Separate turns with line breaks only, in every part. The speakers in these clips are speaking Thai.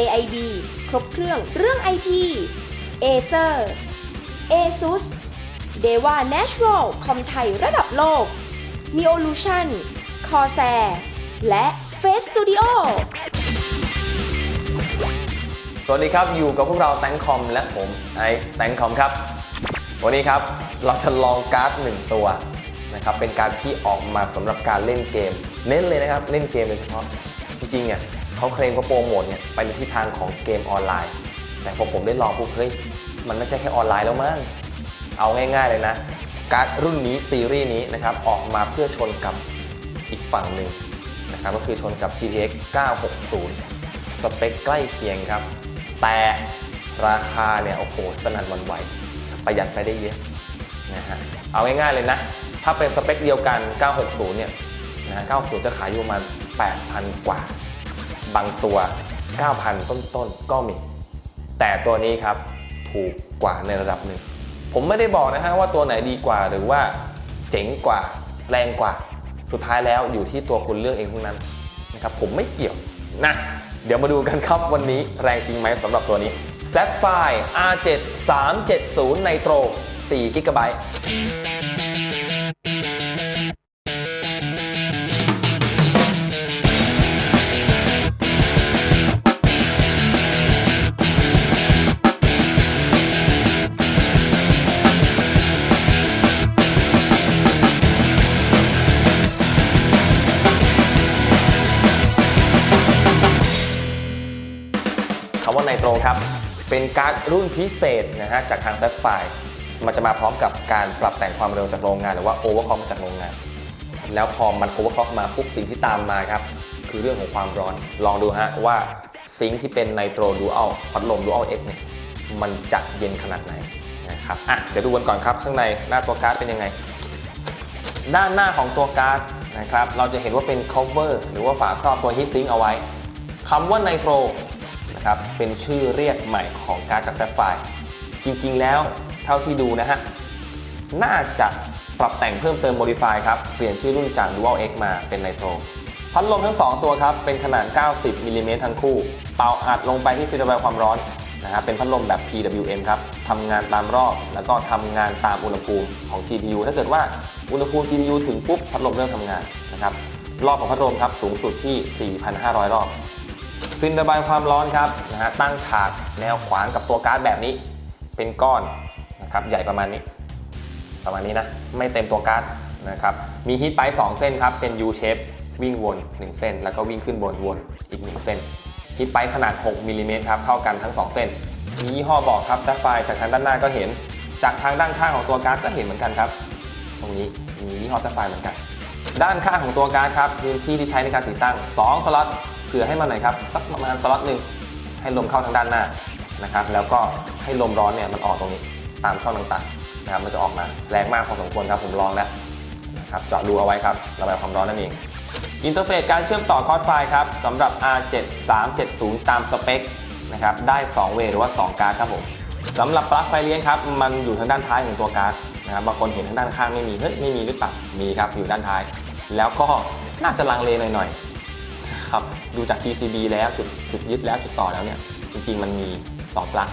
JIB ครบเครื่องเรื่อง IT Acer ASUS Deva Natural คอมไทยระดับโลก Neolution Corsair และ Face Studio
สวัสดีครับ อยู่กับพวกเราแตงคอมและผมไอซ์แตงคอมครับ วันนี้ครับเราจะลองการ์ดหนึ่งตัวนะครับเป็นการดที่ออกมาสำหรับการเล่นเกม เน้นเลยนะครับ เล่นเกมโดยเฉพาะ จริงๆเนี่ย เขาเคลมเขาโปรโมทเนี่ยไปในทิศทางของเกมออนไลน์ แต่พอผมได้ลองปุ๊บเฮ้ยมันไม่ใช่แค่ออนไลน์แล้วมั้งเอาง่าย ๆเลยนะ การ์ดรุ่นนี้ซีรีส์นี้นะครับออกมาเพื่อชนกับอีกฝั่งหนึ่งนะครับก็คือชนกับ GTX 960 สเปคใกล้เคียงครับ แต่ราคาเนี่ยโอ้โหสนั่นวันไหว ประหยัดไปได้เยอะนะฮะเอาง่ายๆเลยนะ ถ้าเป็นสเปคเดียวกัน 960 เนี่ยนะฮะ960จะขายอยู่ประมาณ 8,000 กว่า บางตัว 9,000 ต้นๆ ก็มี แต่ตัวนี้ครับถูกกว่าในระดับหนึ่ง ผมไม่ได้บอกนะฮะว่าตัวไหนดีกว่าหรือว่าเจ๋งกว่าแรงกว่า สุดท้ายแล้วอยู่ที่ตัวคุณเลือกเองทั้งนั้นนะครับผมไม่เกี่ยวนะเดี๋ยวมาดูกันครับวันนี้แรงจริงไหมสำหรับตัวนี้ Sapphire R7 370 Nitro 4 g b เป็นการ์ดรุ่นพิเศษนะฮะจากทาง Sapphire มันจะมาพร้อมกับการปรับแต่งความเร็วจากโรงงานหรือว่า overclock จากโรงงาน แล้วพอมัน overclock มาปุ๊บสิ่งที่ตามมาครับ คือเรื่องของความร้อน ลองดูฮะว่าซิงค์ที่เป็นไนโตรดูอัลพัดลมดูอัลเอ็กเนี่ยมันจะเย็นขนาดไหนนะครับอะเดี๋ยวดูกันก่อนครับ ข้างในหน้าตัวการ์ดเป็นยังไง ด้านหน้าของตัวการ์ดนะครับ เราจะเห็นว่าเป็น cover หรือว่าฝาครอบตัว heat sink เอาไว้คำว่าไนโตร นะครับเป็นชื่อเรียกใหม่ของการ์ดจาก Sapphire จริงๆ แล้วเท่าที่ดูนะฮะ น่าจะปรับแต่งเพิ่มเติม modify ครับ เปลี่ยนชื่อรุ่นจาก Dual X มาเป็นไนโตรพัดลมทั้ง 2 ตัวครับ เป็นขนาด 90มิลลิเมตรทั้งคู่ เป่าอัดลงไปที่ฟิลเตอร์บายความร้อนนะครับเป็นพัดลมแบบ PWM ครับทำงานตามรอบ แล้วก็ทำงานตามอุณหภูมิของ GPU ถ้าเกิดว่าอุณหภูมิ GPU ถึงปุ๊บพัดลมเริ่มทำงานนะครับรอบของพัดลมครับสูงสุดที่ 4,500 รอบ ฟินระบายความร้อนครับนะฮะตั้งฉากแนวขวางกับตัวการ์ดแบบนี้ เป็นก้อนนะครับใหญ่ประมาณนี้ ประมาณนี้นะ ไม่เต็มตัวการ์ดนะครับมีฮีทไป2เส้นครับ เป็น U shape วิ่งวน 1 เส้น แล้วก็วิ่งขึ้นบนวนอีก 1 เส้นฮีทไปขนาด 6มิลลิเมตรครับ เท่ากันทั้ง 2 เส้นมียี่ห้อบอกครับ Sapphire จากทางด้านหน้าก็เห็น จากทางด้านข้างของตัวการ์ดก็เห็นเหมือนกันครับ ตรงนี้มียี่ห้อ Sapphire เหมือนกัน ด้านข้างของตัวการ์ดครับพื้นที่ที่ใช้ในการติดตั้ง 2 สล็อต เผื่อให้มาหน่อยครับสักประมาณสล็อตหนึ่งให้ลมเข้าทางด้านหน้านะครับ แล้วก็ให้ลมร้อนเนี่ยมันออกตรงนี้ตามช่องต่างๆนะครับ มันจะออกมาแรงมากพอสมควรครับผมลองแล้วนะครับเจาะดูเอาไว้ครับระบายความร้อนนั่นเองอินเทอร์เฟซการเชื่อมต่อคอร์ดไฟล์ครับสำหรับ R7 370 ตามสเปคนะครับได้ 2 เวย์หรือว่า 2 การ์ดครับผมสำหรับปลั๊กไฟเลี้ยงครับ มันอยู่ทางด้านท้ายของตัวการ์ดนะครับบางคนเห็นทางด้านข้างไม่มีเฮ้ยไม่มีหรือเปล่ามีครับอยู่ด้านท้าย แล้วก็น่าจะลังเลหน่อยๆ ครับดูจาก PCB แล้วจุดจุดยึดแล้วจุดต่อแล้วเนี่ยจริงๆมันมี 2 ปลั๊ก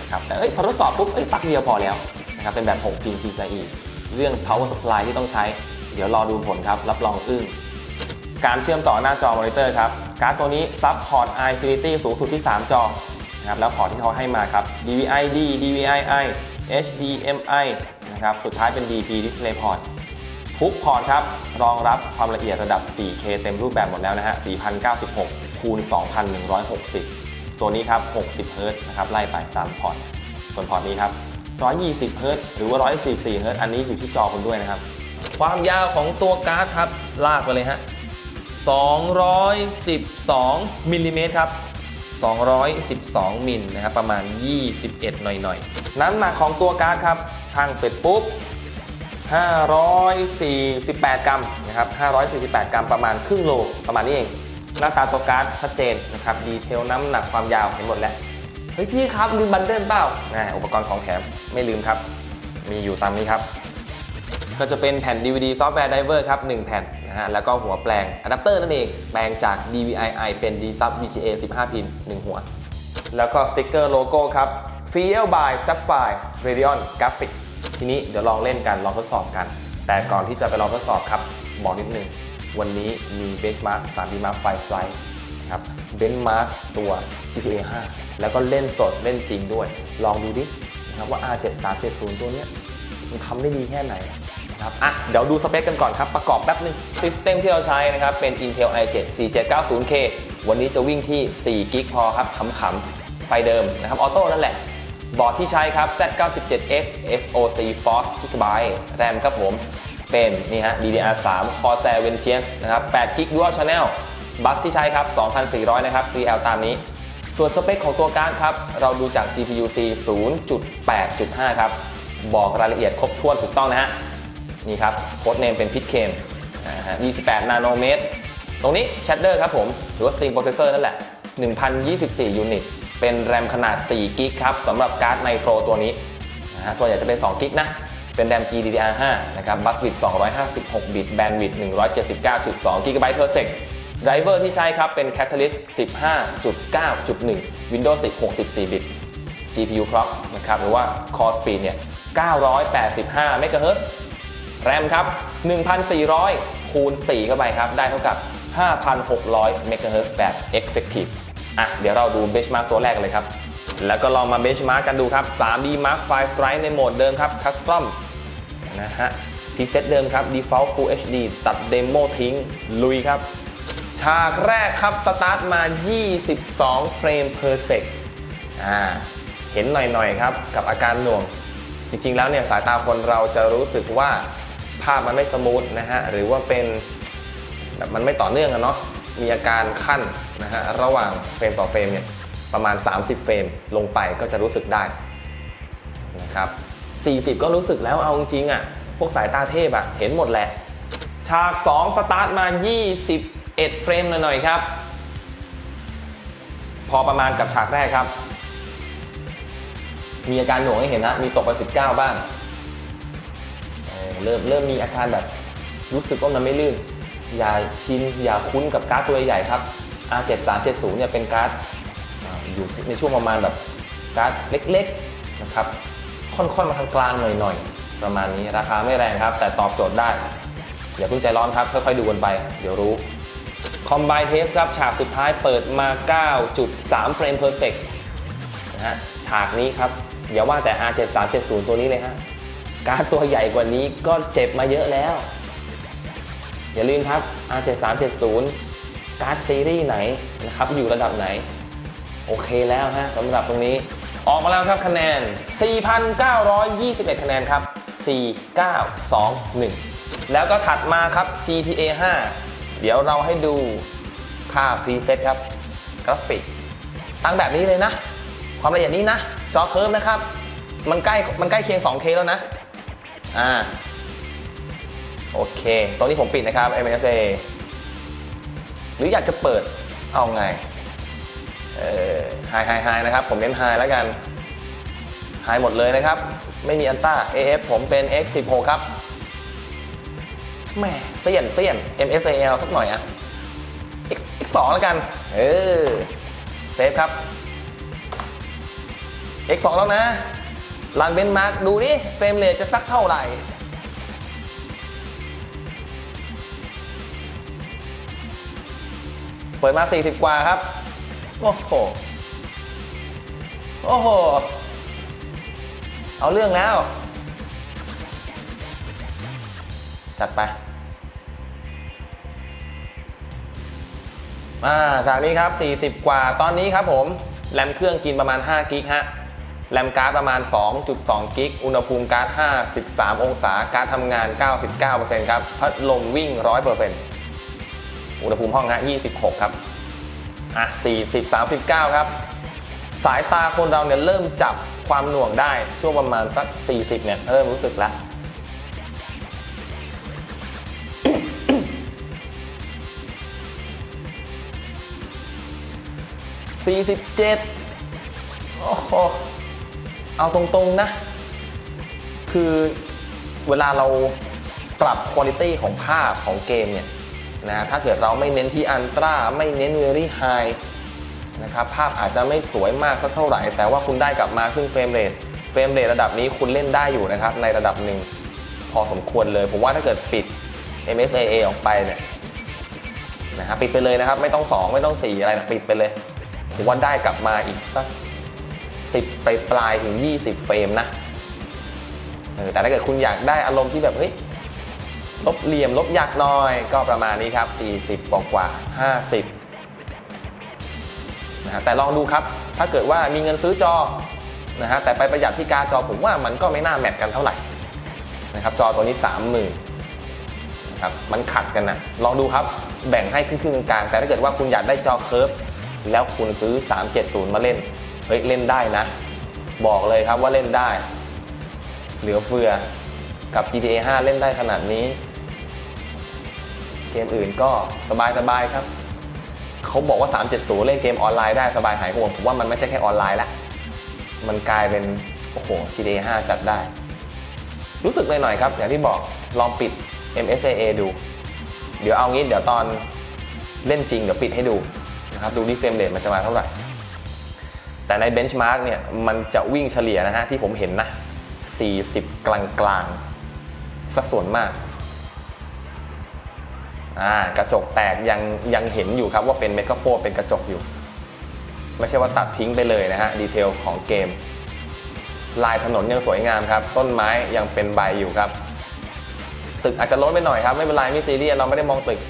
นะครับแต่เอ้ยพอทดสอบปุ๊บเอ้ยปลั๊กเดียวพอแล้วนะครับเป็นแบบ 6 พิน PCIe เรื่อง power supply ที่ต้องใช้ เดี๋ยวรอดูผลครับ รับรองอึ้งการเชื่อมต่อหน้าจอมอนิเตอร์ครับ การ์ดตัวนี้ซับพอร์ต Infinity สูงสุดที่ 3 จอนะครับแล้วพอร์ตที่เขาให้มาครับ DVI-D DVI-I HDMI นะครับสุดท้ายเป็น DP Display Port ทุกพอร์ตครับ รองรับความละเอียดระดับ 4K เต็มรูปแบบหมดแล้วนะฮะ 4096 คูณ 2160 ตัวนี้ครับ 60 เฮิรตซ์นะครับ ไล่ไป 3 พอร์ต ส่วนพอร์ตนี้ครับ 120 เฮิรตซ์หรือว่า 144 เฮิรตซ์อันนี้อยู่ที่จอคุณด้วยนะครับ ความยาวของตัวการ์ดครับ ลากไปเลยฮะ 212 มิลลิเมตรครับ212 มิลนะครับประมาณ 21 หน่อยๆ น้ำหนักของตัวการ์ดครับช่างเสร็จปุ๊บ 548 กรัมนะครับ548 กรัมประมาณครึ่งโลประมาณนี้เอง หน้าตาตัวการ์ดชัดเจนนะครับดีเทลน้ำหนักความยาวเห็นหมดแล้วเฮ้ยพี่ครับลืมบันเดิลเปล่าอ่าอุปกรณ์ของแถมไม่ลืมครับ มีอยู่ตามนี้ครับ ก็จะเป็นแผ่น DVD Software Driver ครับ 1 แผ่นนะฮะแล้วก็หัวแปลงอะแดปเตอร์นั่นเอง แปลงจาก DVI-I เป็น D-Sub VGA 15 พิน 1 หัว แล้วก็สติ๊กเกอร์โลโก้ครับ f e l by Sapphire Radeon Graphics ทีนี้เดี๋ยวลองเล่นกันลองทดสอบกัน แต่ก่อนที่จะไปลองทดสอบครับบอกนิดนึง วันนี้มี Benchmark 3D Mark 5 Strike นะครับ Benchmark ตัว GTA 5 แล้วก็เล่นสดเล่นจริงด้วย ลองดูดินะครับว่า R7370 ตัวเนี้ยมันทำได้ดีแค่ไหนนะครับอะเดี๋ยวดูสเปคกันก่อนครับ ประกอบแป๊บนึงซิสเต็มที่เราใช้นะครับ เป็น Intel i7 4790K วันนี้จะวิ่งที่4กิกพอครับขำๆไฟเดิมนะครับออโต้นั่นแหละ บอร์ดที่ใช้ครับ Z97X SoC Force Gigabyte แรมครับผม เป็นนี่ฮะ DDR3 Corsair Vengeance นะครับ8 g b Dual Channel บัสที่ใช้ครับ 2,400 นะครับ CL ตามนี้ ส่วนสเปคของตัวการ์ดครับ เราดูจาก GPU-C 0.8.5 ครับ บอกรายละเอียดครบถ้วนถูกต้องนะฮะ นี่ครับ โค้ดเนมเป็นพิทเคมนะฮะ28 นาโนเมตร ตรงนี้ Shader ครับผม หรือว่า Sync Processor นั่นแหละ 1,024 ยูนิต เป็นแรมขนาด4กิกครับสำหรับการ์ดไนโตรตัวนี้นะฮะส่วนใหญ่จะเป็น2กิกนะเป็นแรม GDDR5 นะครับบัสวิด256 บิตแบนด์วิด179.2กิกะไบต์ per sec ไดรเวอร์ที่ใช้ครับเป็น Catalyst 15.9.1 Windows 10 64 บิต GPU clock นะครับหรือว่า core speed เนี่ย 985 MHz แรมครับ 1,400 คูณ 4 เข้าไปครับ ได้เท่ากับ 5,600 MHz แบบ effective อะเดี๋ยวเราดู benchmark ตัวแรกเลยครับ แล้วก็ลองมา benchmark กันดูครับ 3D Mark V Strike ในโหมดเดิมครับ custom นะฮะ preset เดิมครับ default full HD ตัด demo ทิ้ง ลุยครับ ฉากแรกครับ สตาร์ทมา 22 เฟรม per sec อ่าเห็นหน่อยๆครับ กับอาการหน่วง จริงๆแล้วเนี่ยสายตาคนเราจะรู้สึกว่าภาพมันไม่สมูทนะฮะ หรือว่าเป็นแบบมันไม่ต่อเนื่องอะเนาะมีอาการขั้น นะฮะระหว่างเฟรมต่อเฟรมเนี่ยประมาณ 30 เฟรมลงไปก็จะรู้สึกได้นะครับ40 ก็รู้สึกแล้วเอาจริงๆอะพวกสายตาเทพอะเห็นหมดแหละฉาก 2 สตาร์ทมา 21 เฟรมหน่อยๆครับ พอประมาณกับฉากแรกครับ มีอาการหน่วงให้เห็นนะ มีตกไป 19 บ้างเเริ่มเริ่มมีอาการแบบรู้สึกว่ามันไม่ลื่น อย่าชิน อย่าคุ้นกับการ์ดตัวใหญ่ครับ R7370 เนี่ยเป็นการ์ดอยู่ในช่วงประมาณแบบการ์ดเล็กๆนะครับค่อนๆมาทางกลางหน่อยๆ ประมาณนี้ราคาไม่แรงครับ แต่ตอบโจทย์ได้อย่าเพิ่งใจร้อนครับค่อยๆดูกันไป เดี๋ยวรู้ Combine Test ครับ ฉากสุดท้ายเปิดมา 9.3 เฟรม per sec นะฮะฉากนี้ครับ อย่าว่าแต่ R7370 ตัวนี้เลยฮะการ์ดตัวใหญ่กว่านี้ก็เจ็บมาเยอะแล้ว อย่าลืมครับ R7370 การ์ดซีรีส์ไหนนะครับอยู่ระดับไหน โอเคแล้วฮะสำหรับตรงนี้ ออกมาแล้วครับคะแนน 4,921 คะแนนครับ 4921 แล้วก็ถัดมาครับ GTA 5 เดี๋ยวเราให้ดูค่า preset ครับ กราฟิก ตั้งแบบนี้เลยนะ ความละเอียดนี้นะ จอเคิร์ฟนะครับ มันใกล้มันใกล้เคียง 2K แล้วนะ อ่า โอเค ตรงนี้ผมปิดนะครับ MSA หรืออยากจะเปิดเอาไงเออไฮไฮไฮนะครับ ผมเน้นไฮแล้วกันไฮหมดเลยนะครับ ไม่มีอันต้า AF ผมเป็น X16 ครับแหม่เสียนเสียน MSAL สักหน่อยอะ X X2 แล้วกัน เออ เซฟครับ X2 แล้วนะลันเบนมาร์กดูดิ เฟรมเรทจะสักเท่าไหร่ เปิดมา 40 กว่าครับ โอ้โห โอ้โห เอาเรื่องแล้ว จัดไปอ่าฉากนี้ครับ 40 กว่า ตอนนี้ครับผม แรมเครื่องกินประมาณ 5 กิกฮะ แรมการ์ดประมาณ 2.2 กิก อุณหภูมิการ์ด 53 องศา การ์ดทำงาน 99%ครับ พัดลมวิ่ง 100% อุณหภูมิห้องฮะ26 ครับ อะ 40 39 ครับ สายตาคนเราเนี่ยเริ่มจับความหน่วงได้ช่วงประมาณสัก 40 เนี่ย เริ่มรู้สึกแล้ว47โอ้โหเอาตรงๆนะ คือเวลาเราปรับคุณภาพของภาพของเกมเนี่ย นะถ้าเกิดเราไม่เน้นที่อันตราไม่เน้น very high นะครับภาพอาจจะไม่สวยมากสักเท่าไหร่ แต่ว่าคุณได้กลับมาซึ่งเฟรมเรทเฟรมเรทระดับนี้คุณเล่นได้อยู่นะครับในระดับหนึ่งพอสมควรเลย ผมว่าถ้าเกิดปิด MSAA ออกไปเนี่ยนะครับปิดไปเลยนะครับ ไม่ต้อง 2 ไม่ต้อง 4 อะไรนะปิดไปเลย ผมว่าได้กลับมาอีกสัก 10 ไปปลายถึง 20 เฟรมนะแต่ถ้าเกิดคุณอยากได้อารมณ์ที่แบบเฮ้ย ลบเหลี่ยมลบยากหน้อย ก็ประมาณนี้ครับ 40 กว่ากว่า50นะฮะแต่ลองดูครับ ถ้าเกิดว่ามีเงินซื้อจอนะฮะแต่ไปประหยัดที่การจอผมว่ามันก็ไม่น่าแมทกันเท่าไหร่นะครับจอตัวนี้ 30,000นะครับมันขัดกันนะลองดูครับแบ่งให้ครึ่งๆกลางๆ แต่ถ้าเกิดว่าคุณอยากได้จอเคิร์ฟแล้วคุณซื้อ 370 มาเล่นเฮ้ยเล่นได้นะ บอกเลยครับว่าเล่นได้ เหลือเฟือกับ GTA 5 เล่นได้ขนาดนี้ กมอื่นก็สบายๆครับ เขาบอกว่า 370 เล่นเกมออนไลน์ได้สบายหายห่วงผมว่ามันไม่ใช่แค่ออนไลน์ละ มันกลายเป็น โอ้โห GTA 5 จัดได้ รู้สึกหน่อยๆครับ อย่างที่บอกลองปิด MSAA ดู เดี๋ยวเอางี้เดี๋ยวตอนเล่นจริงเดี๋ยวปิดให้ดูนะครับดูที่เฟรมเรทมันจะมาเท่าไหร่ แต่ในเบนช์มาร์กเนี่ยมันจะวิ่งเฉลี่ยนะฮะที่ผมเห็นนะ 40 กลางๆสัดส่วนมาก อ่ากระจกแตกยังยังเห็นอยู่ครับว่าเป็นเมกะโฟเป็นกระจกอยู่ ไม่ใช่ว่าตัดทิ้งไปเลยนะฮะดีเทลของเกม ลายถนนยังสวยงามครับ ต้นไม้ยังเป็นใบอยู่ครับ ตึกอาจจะล้นไปหน่อยครับ ไม่เป็นไรไม่ซีเรียสเราไม่ได้มองตึก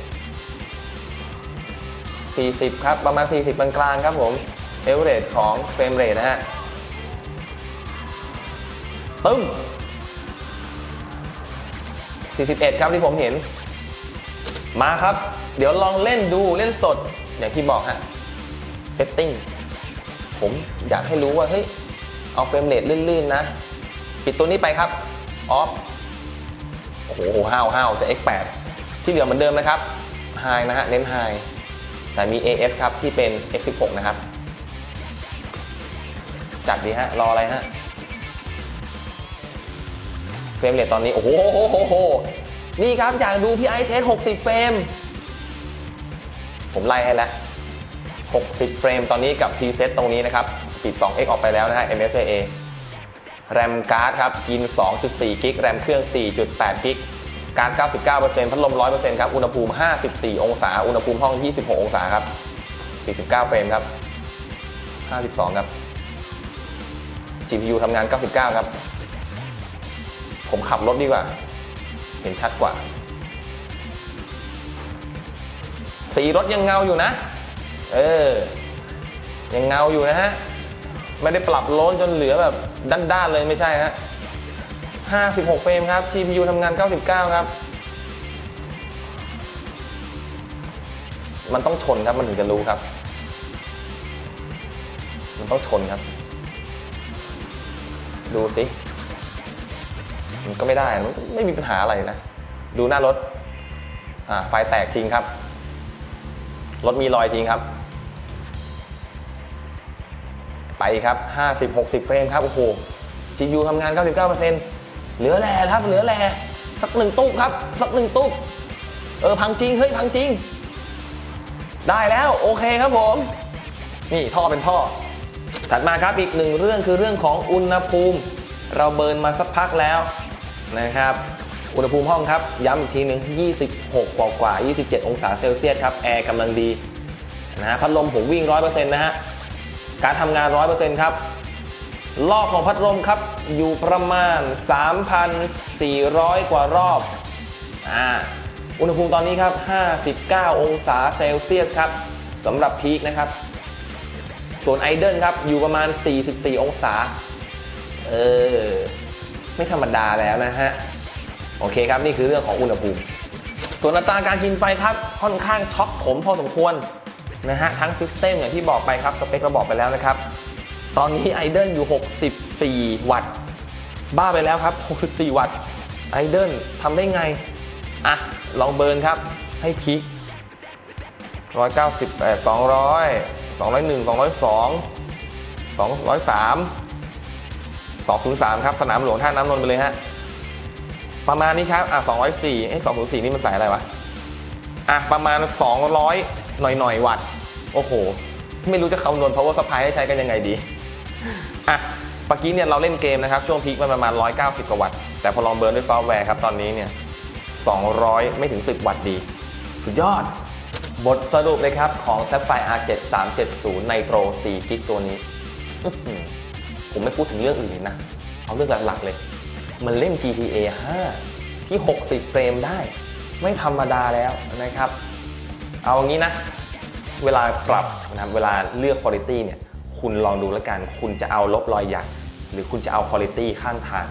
40 ครับ ประมาณ 40 กลางๆครับผมเอเวอเรสของเฟรมเรทนะฮะตึ้ม41 ครับที่ผมเห็น มาครับ เดี๋ยวลองเล่นดูเล่นสดอย่างที่บอกฮะเซตติ้งผมอยากให้รู้ว่าเฮ้ยเอาเฟรมเรทลื่นๆนะ ปิดตัวนี้ไปครับออฟโอ้โหห้าวห้าวจะ X8 ที่เหลือเหมือนเดิมนะครับ High นะฮะเน้น High แต่มี AF ครับที่เป็น X16 นะครับ จัดดีฮะ รออะไรฮะ เฟรมเรทตอนนี้ โอ้โห นี่ครับอยากดูพี่ไอเทส60 เฟรม ผมไล่ให้แล้ว 60 เฟรมตอนนี้กับ preset ตรงนี้นะครับ ปิด 2x ออกไปแล้วนะฮะ MSAA แรมการ์ดครับ กิน 2.4 กิก แรมเครื่อง 4.8 กิก การ์ด 99%พัดลม 100%ครับ อุณหภูมิ 54 องศา อุณหภูมิห้อง 26 องศาครับ 49 เฟรมครับ 52 ครับ GPU ทำงาน 99 ครับ ผมขับรถดีกว่า ห็นชัดกว่า สีรถยังเงาอยู่นะ เออ ยังเงาอยู่นะฮะ ไม่ได้ปรับโล้นจนเหลือแบบด้านๆเลยไม่ใช่ฮะ56 เฟรมครับ GPU ทำงาน 99 ครับ มันต้องชนครับ มันถึงจะรู้ครับ มันต้องชนครับ ดูสิ มันก็ไม่ได้มันไม่มีปัญหาอะไรนะ ดูหน้ารถอ่าไฟแตกจริงครับ รถมีรอยจริงครับ ไปครับ 50 60 เฟรมครับ โอ้โห GPU ทำงาน 99%เหลือแร่ครับ เหลือแร่สักหนึ่งตุ๊บครับ สักหนึ่งตุ๊บเออ พังจริง เฮ้ย พังจริง ได้แล้ว โอเคครับผม นี่ท่อเป็นท่อ ถัดมาครับอีกหนึ่งเรื่องคือเรื่องของอุณหภูมิ เราเบิร์นมาสักพักแล้ว นะครับ อุณหภูมิห้องครับ ย้ำอีกทีหนึ่ง26 กว่ากว่า 27 องศาเซลเซียสครับ แอร์กำลังดีนะฮะพัดลมผมวิ่ง 100%นะฮะ การทำงาน 100%ครับ รอบของพัดลมครับ อยู่ประมาณ 3,400 กว่ารอบ อ่า อุณหภูมิตอนนี้ครับ 59 องศาเซลเซียสครับสำหรับพีคนะครับ ส่วนไอเดิลครับ อยู่ประมาณ 44 องศา เออ ไม่ธรรมดาแล้วนะฮะ โอเคครับนี่คือเรื่องของอุณหภูมิ ส่วนอัตราการกินไฟครับค่อนข้างช็อกผมพอสมควรนะฮะทั้งซิสเต็มอย่างที่บอกไปครับสเปคเราบอกไปแล้วนะครับ ตอนนี้ไอเดิลอยู่ 64 วัตต์ บ้าไปแล้วครับ 64 วัตต์ไอเดิลทำได้ไง อะ ลองเบิร์นครับ ให้พีค198 200 201 202 203 203 ครับ สนามหลวงท่าน้ำนนท์ไปเลยฮะ ประมาณนี้ครับ อะ204เอ้204 นี่มันสายอะไรวะ อะ ประมาณ 200 หน่อยๆวัตต์ โอ้โห ไม่รู้จะคำนวณ power supply ให้ใช้กันยังไงดี อะเมื่อกี้เนี่ยเราเล่นเกมนะครับ ช่วงพีคมันประมาณ 190 กว่าวัตต์ แต่พอลองเบิร์นด้วยซอฟต์แวร์ครับ ตอนนี้เนี่ย 200 ไม่ถึง 10 วัตต์ดี สุดยอด บทสรุปเลยครับ ของ Sapphire R7 370 Nitro 4กิกตัวนี้ ผมไม่พูดถึงเรื่องอื่นเลยนะ เอาเรื่องหลักๆเลย มันเล่น GTA 5 ที่ 60 เฟรมได้ ไม่ธรรมดาแล้วนะครับ เอาอย่างนี้นะ เวลาปรับนะครับเวลาเลือกคุณภาพเนี่ย คุณลองดูแล้วกัน คุณจะเอาลบรอยหยัก หรือคุณจะเอาคุณภาพข้างทาง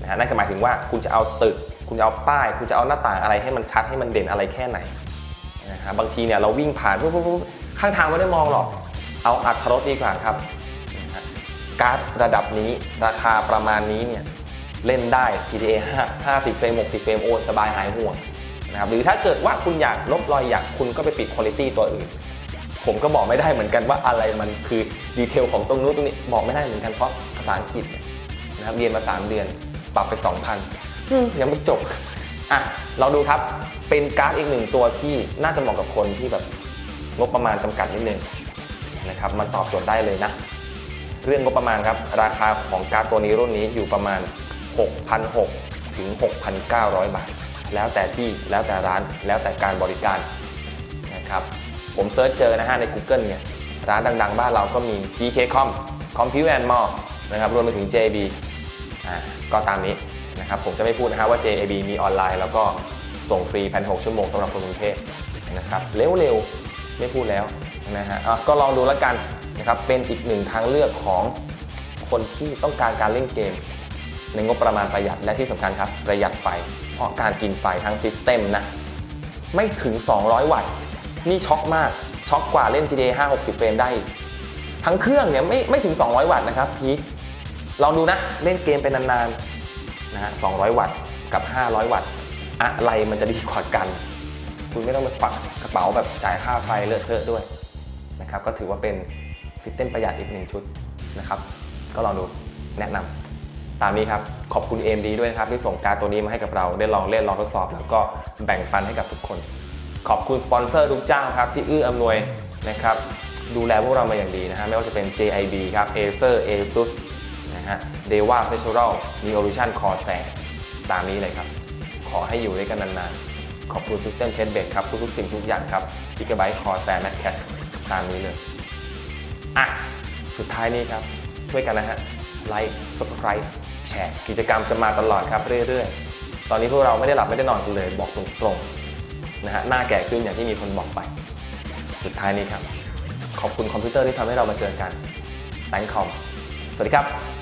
นะฮะนั่นก็หมายถึงว่าคุณจะเอาตึก คุณจะเอาป้าย คุณจะเอาหน้าต่างอะไรให้มันชัดให้มันเด่นอะไรแค่ไหนนะครับบางทีเนี่ยเราวิ่งผ่านปุ๊บปุ๊บข้างทางไม่ได้มองหรอก เอาอัตรรสดีกว่าครับ การ์ดระดับนี้ราคาประมาณนี้เนี่ยเล่นได้ GTA 5 50เฟรม60เฟรมโอ้สบายหายห่วงนะครับหรือถ้าเกิดว่าคุณอยากลบรอยหยักคุณก็ไปปิดคุณภาพตัวอื่น ผมก็บอกไม่ได้เหมือนกันว่าอะไรมันคือดีเทลของตรงนู้นตรงนี้บอกไม่ได้เหมือนกันเพราะภาษาอังกฤษนะครับเรียนมา 3 เดือน ปรับไป 2,000ยังไม่จบอะเราดูครับเป็นการ์ดอีกหนึ่งตัวที่น่าจะเหมาะกับคนที่แบบงบประมาณจำกัดนิดนึงนะครับมันตอบโจทย์ได้เลยนะ เรื่องงบประมาณครับ ราคาของการ์ดตัวนี้รุ่นนี้อยู่ประมาณ 6,600 ถึง 6,900 บาท แล้วแต่ที่แล้วแต่ร้านแล้วแต่การบริการนะครับผมเซิร์ชเจอนะฮะใน Google เนี่ยร้านดังๆ บ้านเราก็มี TKCOM Compute and More นะครับรวมไปถึง JB อ่าก็ตามนี้นะครับผมจะไม่พูดนะฮะว่า JAB มีออนไลน์ แล้วก็ส่งฟรีพันหชั่วโมงสำหรับคนกรุงเทพนะครับเร็วๆ ไม่พูดแล้วนะฮะอะก็ลองดูแล้วกัน นะครับเป็นอีกหนึ่งทางเลือกของคนที่ต้องการการเล่นเกม ในงบประมาณประหยัดและที่สำคัญครับประหยัดไฟ เพราะการกินไฟทั้งซิสเต็มนะไม่ถึง 200 วัตต์ นี่ช็อกมากช็อกกว่าเล่น GTA 5 60 เฟรมได้ ทั้งเครื่องเนี่ยไม่ไม่ถึง 200 วัตต์นะครับพีคลองดูนะ เล่นเกมเป็นนานๆนะฮะ200 วัตต์กับ 500 วัตต์ อะไรมันจะดีกว่ากัน คุณไม่ต้องไปควักกระเป๋าแบบจ่ายค่าไฟเลอะเทอะด้วยนะครับก็ถือว่าเป็น ซิสเต็มประหยัดอีกหนึ่งชุดนะครับ ก็ลองดูแนะนำตามนี้ครับ ขอบคุณ AMD ด้วยครับ ที่ส่งการดตัวนี้มาให้กับเรา ได้ลองเล่นลองทดสอบ แล้วก็แบ่งปันให้กับทุกคน ขอบคุณสปอนเซอร์ทุกเจ้าครับ ที่เอื้ออำนวยนะครับดูแลพวกเรามาอย่างดีนะฮะไม่ว่าจะเป็น JIB ครับ Acer Asus นะฮะ Deva Natural Neolution Corsair ตามนี้เลยครับ ขอให้อยู่ด้วยกันนานๆ ขอบคุณ System Test Bed ครับ ทุกๆสิ่งทุกอย่างครับ Gigabyte Corsair Max Cat ตามนี้เลย อะ สุดท้ายนี้ครับ ช่วยกันนะฮะ ไลค์ subscribe แชร์ กิจกรรมจะมาตลอดครับเรื่อยๆ ตอนนี้พวกเราไม่ได้หลับไม่ได้นอนกันเลยบอกตรงๆนะฮะ หน้าแก่ขึ้นอย่างที่มีคนบอกไป สุดท้ายนี้ครับ ขอบคุณคอมพิวเตอร์ที่ทำให้เรามาเจอกันแตงคอมสวัสดีครับ